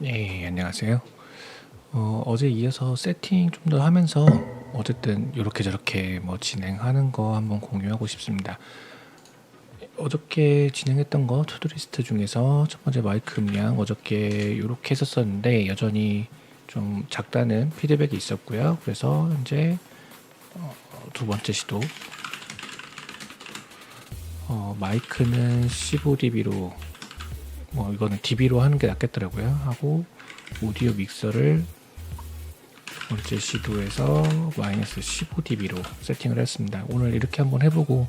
네, 안녕하세요. 어, 어제 이어서 세팅 좀 더 하면서 어쨌든 이렇게 저렇게 뭐 진행하는 거 한번 공유하고 싶습니다. 어저께 진행했던 거 투두리스트 중에서 첫 번째 마이크 음량 어저께 이렇게 했었었는데 여전히 좀 작다는 피드백이 있었고요. 그래서 이제 어, 두 번째 시도 어, 마이크는 15dB로 뭐 이거는 dB로 하는 게 낫겠더라고요. 하고 오디오 믹서를 두 번째 시도에서 마이너스 15dB로 세팅을 했습니다. 오늘 이렇게 한번 해보고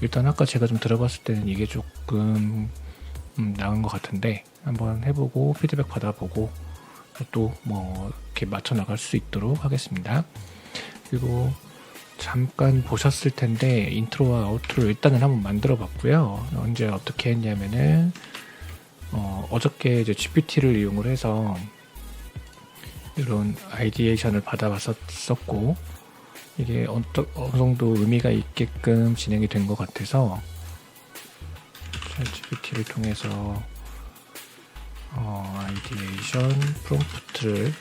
일단 아까 제가 좀 들어봤을 때는 이게 조금 음, 나은 것 같은데 한번 해보고 피드백 받아보고 또 뭐 이렇게 맞춰 나갈 수 있도록 하겠습니다. 그리고 잠깐 보셨을 텐데 인트로와 아우트로 일단은 한번 만들어 봤고요. 언제 어떻게 했냐면은 어, 어저께 이제 GPT를 이용을 해서 이런 아이디에이션을 받아봤었고 이게 어느, 정도 의미가 있게끔 진행이 된 것 같아서 GPT를 통해서 어, 아이디에이션 프롬프트를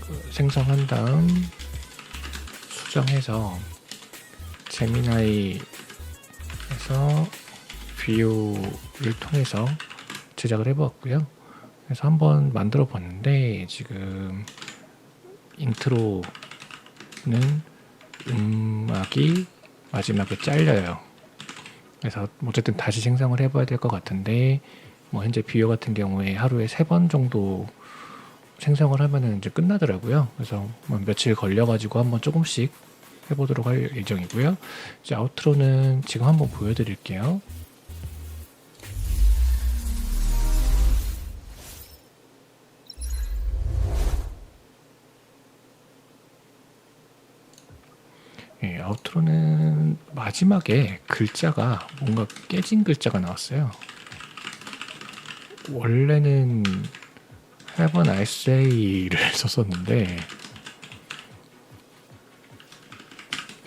그 생성한 다음 수정해서 제미나이에서 뷰를 통해서 제작을 해보았고요. 그래서 한번 만들어 봤는데 지금 인트로는 음악이 마지막에 잘려요. 그래서 어쨌든 다시 생성을 해봐야 될 것 같은데 뭐 현재 뷰어 같은 경우에 하루에 세 번 정도 생성을 하면은 이제 끝나더라고요. 그래서 뭐 며칠 걸려가지고 한번 조금씩 해보도록 할 예정이고요. 이제 아우트로는 지금 한번 보여드릴게요. 예, 아우트로는 마지막에 글자가 뭔가 깨진 글자가 나왔어요. 원래는 have an essay를 썼었는데,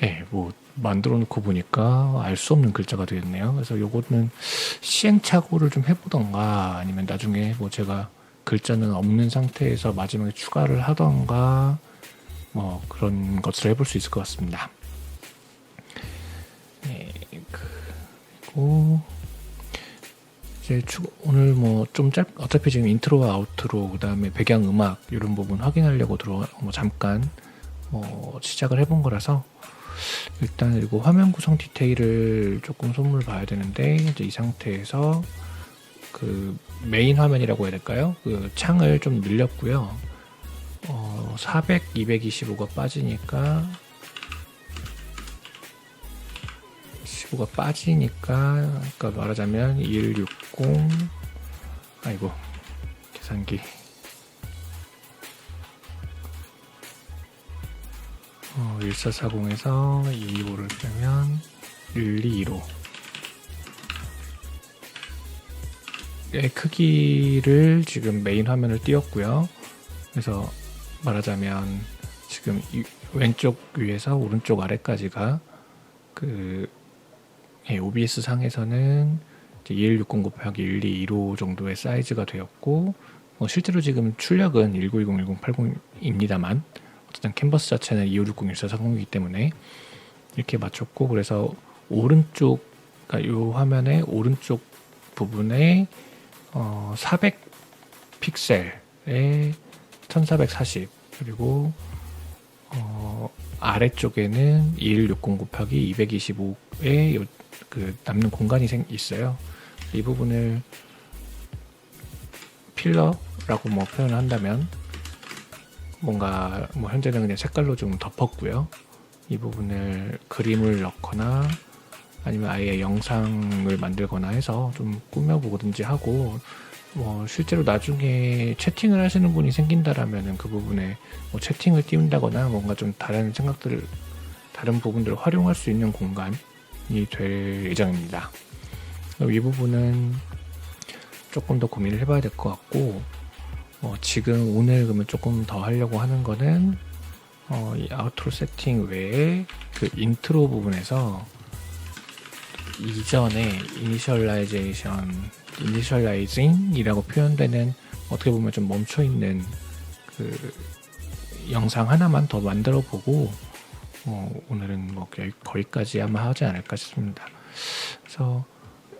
예, 뭐 만들어 놓고 보니까 알 수 없는 글자가 되었네요. 그래서 요거는 시행착오를 좀 해보던가 아니면 나중에 뭐 제가 글자는 없는 상태에서 마지막에 추가를 하던가 뭐 그런 것을 해볼 수 있을 것 같습니다. 네, 그리고 이제 추, 오늘 뭐 좀 짧, 어차피 지금 인트로와 아우트로 그다음에 배경 음악 이런 부분 확인하려고 들어 뭐 잠깐 뭐 시작을 해본 거라서 일단 그리고 화면 구성 디테일을 조금 손을 봐야 되는데 이제 이 상태에서 그 메인 화면이라고 해야 될까요? 그 창을 좀 늘렸고요. 어, 400, 225가 빠지니까 15가 빠지니까 그러니까 말하자면 160 아이고 계산기 어, 1440에서 225를 빼면 1215의 크기를 지금 메인 화면을 띄웠고요. 그래서 말하자면 지금 이 왼쪽 위에서 오른쪽 아래까지가 그 예, OBS 상에서는 2160 곱하기 1215 정도의 사이즈가 되었고 뭐 실제로 지금 출력은 1920, 1080입니다만 어쨌든 캔버스 자체는 2560, 1440이기 때문에 이렇게 맞췄고 그래서 오른쪽 그러니까 이 화면의 오른쪽 부분에 어, 400 픽셀에 1440 그리고 어, 아래쪽에는 2160 곱하기 225의 그 남는 공간이 생, 있어요. 이 부분을 필러라고 뭐 표현을 한다면 뭔가 뭐 현재는 그냥 색깔로 좀 덮었고요. 이 부분을 그림을 넣거나 아니면 아예 영상을 만들거나 해서 좀 꾸며보든지 하고 뭐 실제로 나중에 채팅을 하시는 분이 생긴다라면은 그 부분에 뭐 채팅을 띄운다거나 뭔가 좀 다른 생각들을 다른 부분들을 활용할 수 있는 공간이 될 예정입니다. 이 부분은 조금 더 고민을 해봐야 될 것 같고 어, 지금 오늘 그러면 조금 더 하려고 하는 거는 어, 이 아우트로 세팅 외에 그 인트로 부분에서 이전에 이니셜라이제이션, 이니셜라이징이라고 표현되는 어떻게 보면 좀 멈춰 있는 그 영상 하나만 더 만들어 보고 어, 오늘은 뭐 거기까지 아마 하지 않을까 싶습니다. 그래서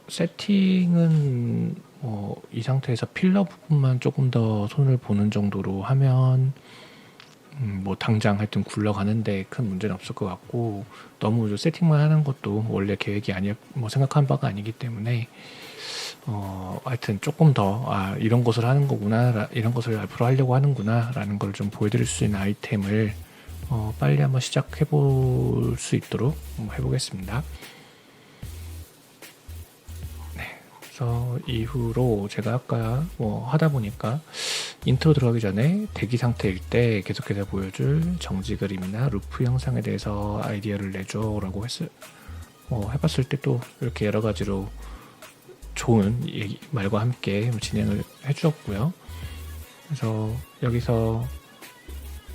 세팅은 뭐 이 상태에서 필러 부분만 조금 더 손을 보는 정도로 하면 음, 뭐 당장 하여튼 굴러가는데 큰 문제는 없을 것 같고 너무 저 세팅만 하는 것도 원래 계획이 아니 뭐 생각한 바가 아니기 때문에 어 하여튼 조금 더 아 이런 것을 하는 거구나 라- 이런 것을 앞으로 하려고 하는구나라는 걸 좀 보여드릴 수 있는 아이템을 어 빨리 한번 시작해 볼 수 있도록 해보겠습니다. 네, 그래서 이후로 제가 아까 뭐 하다 보니까 인트로 들어가기 전에 대기 상태일 때 계속해서 보여줄 정지 그림이나 루프 영상에 대해서 아이디어를 내줘 라고 했을 어, 해봤을 때 또 이렇게 여러 가지로 좋은 얘기, 말과 함께 진행을 해주었고요. 그래서 여기서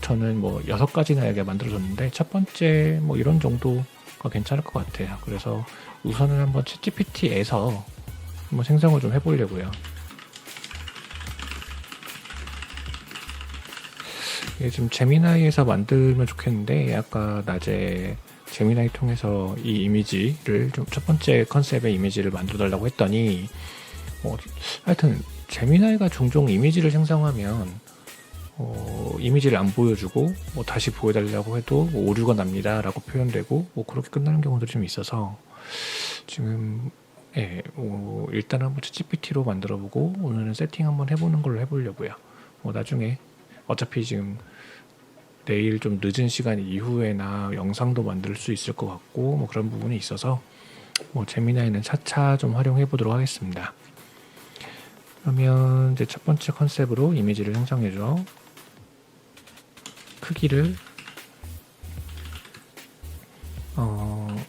저는 뭐 여섯 가지나 이렇게 만들어줬는데 첫 번째 뭐 이런 정도가 괜찮을 것 같아요. 그래서 우선은 한번 챗GPT에서 한번 생성을 좀 해보려고요. 이게 좀 제미나이에서 만들면 좋겠는데 아까 낮에 제미나이 통해서 이 이미지를 좀 첫 번째 컨셉의 이미지를 만들어 달라고 했더니 뭐 하여튼 제미나이가 종종 이미지를 생성하면 어, 이미지를 안 보여주고 뭐 다시 보여달라고 해도 뭐 오류가 납니다라고 표현되고 뭐 그렇게 끝나는 경우들이 좀 있어서 지금 예, 뭐 일단 한번 GPT로 만들어보고 오늘은 세팅 한번 해보는 걸로 해보려고요. 뭐 나중에 어차피 지금 내일 좀 늦은 시간 이후에나 영상도 만들 수 있을 것 같고 뭐 그런 부분이 있어서 뭐 재미나이는 차차 좀 활용해 보도록 하겠습니다. 그러면 이제 첫 번째 컨셉으로 이미지를 생성해줘. 크기를 어,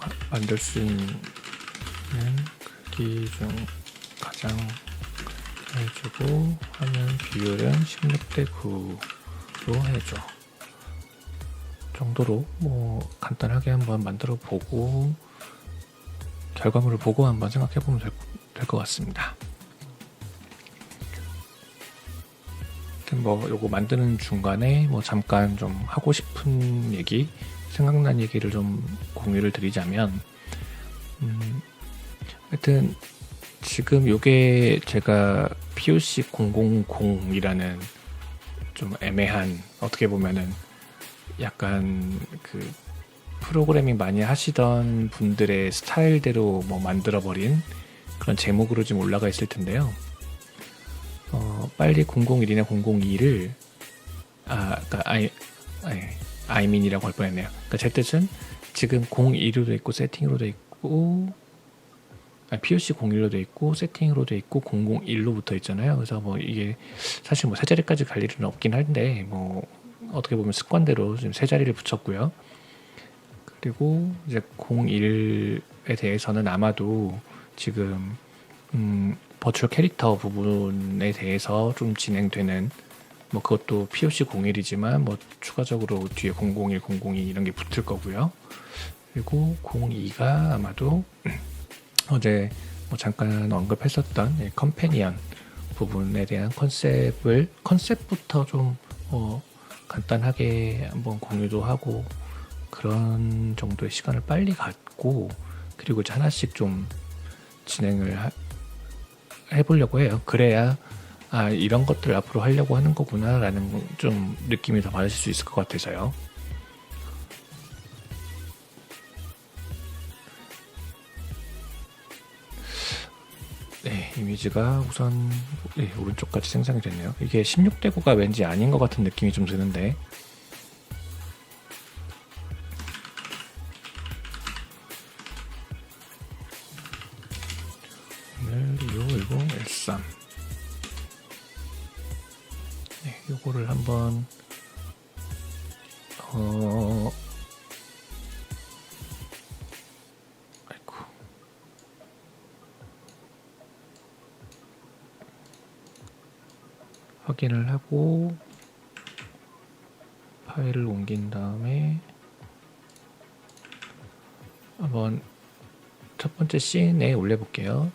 마- 만들 수 있는 크기 중 가장 해주고 화면 비율은 16대 9로 해줘. 정도로 뭐 간단하게 한번 만들어 보고 결과물을 보고 한번 생각해 보면 될 것 같습니다. 뭐 요거 만드는 중간에 뭐 잠깐 좀 하고 싶은 얘기 생각난 얘기를 좀 공유를 드리자면 음 하여튼 지금 요게 제가 POC 000이라는 좀 애매한 어떻게 보면은 약간 그 프로그래밍 많이 하시던 분들의 스타일대로 뭐 만들어 버린 그런 제목으로 지금 올라가 있을 텐데요. 어, 빨리 001이나 002를 아, 그러니까 아이 아이 아이민이라고 할 뻔했네요. 그러니까 제 뜻은 지금 01로 도 있고 세팅으로 돼 있고 아, POC 01로 돼 있고 세팅으로 돼 있고 001로 붙어 있잖아요. 그래서 뭐 이게 사실 뭐 세 자리까지 갈 일은 없긴 한데 뭐 어떻게 보면 습관대로 지금 세 자리를 붙였고요. 그리고 이제 01에 대해서는 아마도 지금 음, 버추얼 캐릭터 부분에 대해서 좀 진행되는 뭐 그것도 POC 01이지만 뭐 추가적으로 뒤에 001, 002 이런 게 붙을 거고요. 그리고 02가 아마도 어제 뭐 잠깐 언급했었던 이 컴패니언 부분에 대한 컨셉을 컨셉부터 좀 어, 간단하게 한번 공유도 하고 그런 정도의 시간을 빨리 갖고 그리고 이제 하나씩 좀 진행을 하- 해보려고 해요. 그래야 아 이런 것들 앞으로 하려고 하는 거구나라는 좀 느낌이 더 받으실 수 있을 것 같아서요. 네, 이미지가 우선 네, 오른쪽까지 생성이 됐네요. 이게 16대 9가 왠지 아닌 것 같은 느낌이 좀 드는데 오늘 2513 네, 요거를 한번 어 확인을 하고 파일을 옮긴 다음에 한번 첫 번째 씬에 올려볼게요.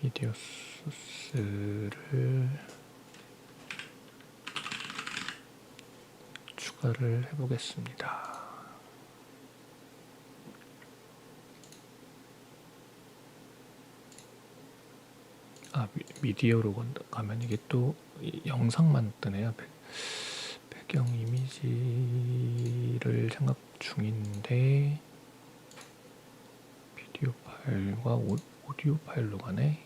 비디오 소스를 추가를 해보겠습니다. 아 미, 미디어로 건- 가면 이게 또 이- 영상만 뜨네요. 배, 배경 이미지를 생각 중인데 비디오 파일과 오, 오디오 파일로 가네.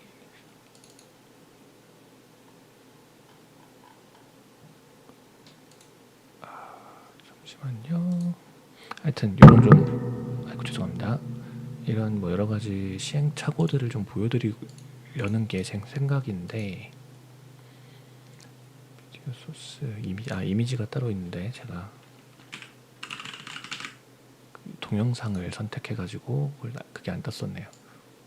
아, 잠시만요. 하여튼 이런 좀 아이고 죄송합니다. 이런 뭐 여러 가지 시행착오들을 좀 보여드리 려는 게제 생각인데 비디오 소스 이미 아 이미지가 따로 있는데 제가 그 동영상을 선택해 가지고 그걸 나- 그게 안 떴었네요.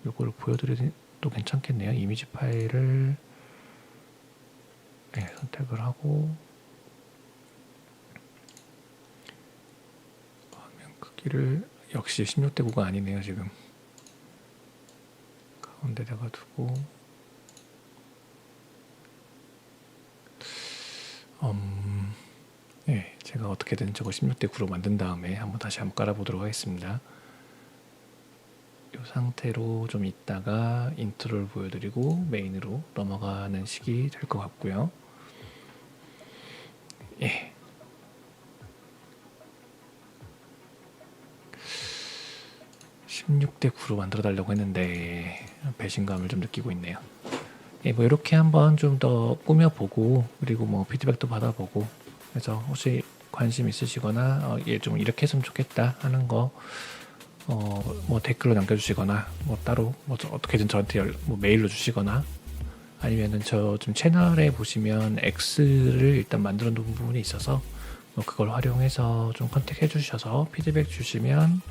이걸 보여드려도 괜찮겠네요. 이미지 파일을 네, 선택을 하고 화면 크기를 역시 16대 9가 아니네요 지금 가운데다가 두고 음, 네, 제가 어떻게든 저거 16대 9로 만든 다음에 한번 다시 한번 깔아보도록 하겠습니다. 이 상태로 좀 있다가 인트로를 보여드리고 메인으로 넘어가는 식이 될 것 같고요. (16대 9로) 만들어 달라고 했는데 배신감을 좀 느끼고 있네요. 예, 뭐 이렇게 한번 좀 더 꾸며보고 그리고 뭐 피드백도 받아보고 그래서 혹시 관심 있으시거나 어, 얘좀 이렇게 했으면 좋겠다 하는 거 어, 뭐 댓글로 남겨주시거나 뭐 따로 뭐 저- 어떻게든 저한테 열, 뭐 메일로 주시거나 아니면은 저 좀 채널에 보시면 X를 일단 만들어 놓은 부분이 있어서 뭐 그걸 활용해서 좀 컨택해 주셔서 피드백 주시면 음,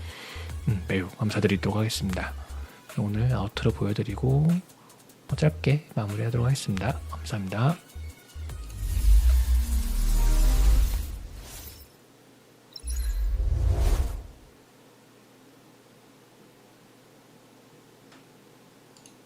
매우 감사드리도록 하겠습니다. 오늘 아우트로 보여드리고 뭐 짧게 마무리하도록 하겠습니다. 감사합니다.